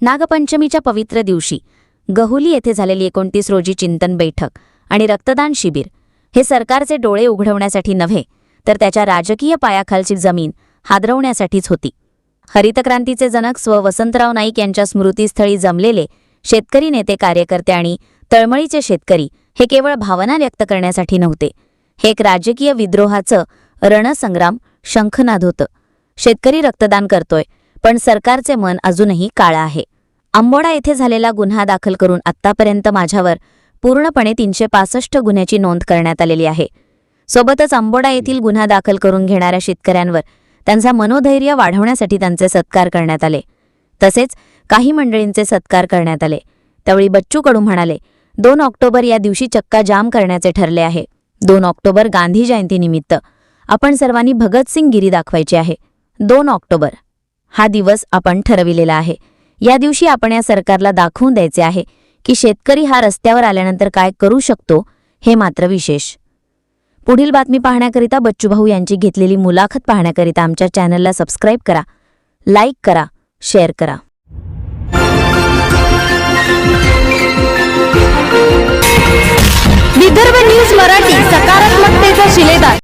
नागपंचमीच्या पवित्र दिवशी गहुली येथे झालेली एकोणतीस रोजी चिंतन बैठक आणि रक्तदान शिबिर. हे सरकारचे डोळे उघडवण्यासाठी नव्हे तर त्याच्या राजकीय पायाखालची जमीन हादरवण्यासाठीच होती. हरितक्रांतीचे जनक स्व वसंतराव नाईक यांच्या स्मृतीस्थळी जमलेले शेतकरी नेते कार्यकर्ते आणि तळमळीचे शेतकरी हे केवळ भावना व्यक्त करण्यासाठी नव्हते. हे एक राजकीय विद्रोहाचं रणसंग्राम शंखनाद होतं. शेतकरी रक्तदान करतोय पण सरकारचे मन अजूनही काळं आहे. आंबोडा येथे झालेला गुन्हा दाखल करून आत्तापर्यंत माझ्यावर पूर्णपणे तीनशे पासष्ट गुन्ह्याची नोंद करण्यात आलेली आहे. सोबतच आंबोडा येथील गुन्हा दाखल करून घेणाऱ्या शेतकऱ्यांवर त्यांचा मनोधैर्य वाढवण्यासाठी त्यांचे सत्कार करण्यात आले. तसेच काही मंडळींचे सत्कार करण्यात आले. त्यावेळी बच्चू कडू म्हणाले दोन ऑक्टोबर या दिवशी चक्का जाम करण्याचे ठरले आहे. दोन ऑक्टोबर गांधी जयंतीनिमित्त. आपण सर्वांनी भगतसिंग गिरी दाखवायची आहे. दोन ऑक्टोबर. हा दिवस आपण ठरविलेला आहे. या दिवशी आपण या सरकारला दाखवून द्यायचे आहे की शेतकरी हा रस्त्यावर आल्यानंतर काय करू शकतो हे मात्र विशेष. पुढील बातमी पाहण्याकरिता बच्चूभाऊ यांची घेतलेली मुलाखत पाहण्याकरिता आमच्या चॅनलला सबस्क्राईब करा लाईक करा शेअर करा.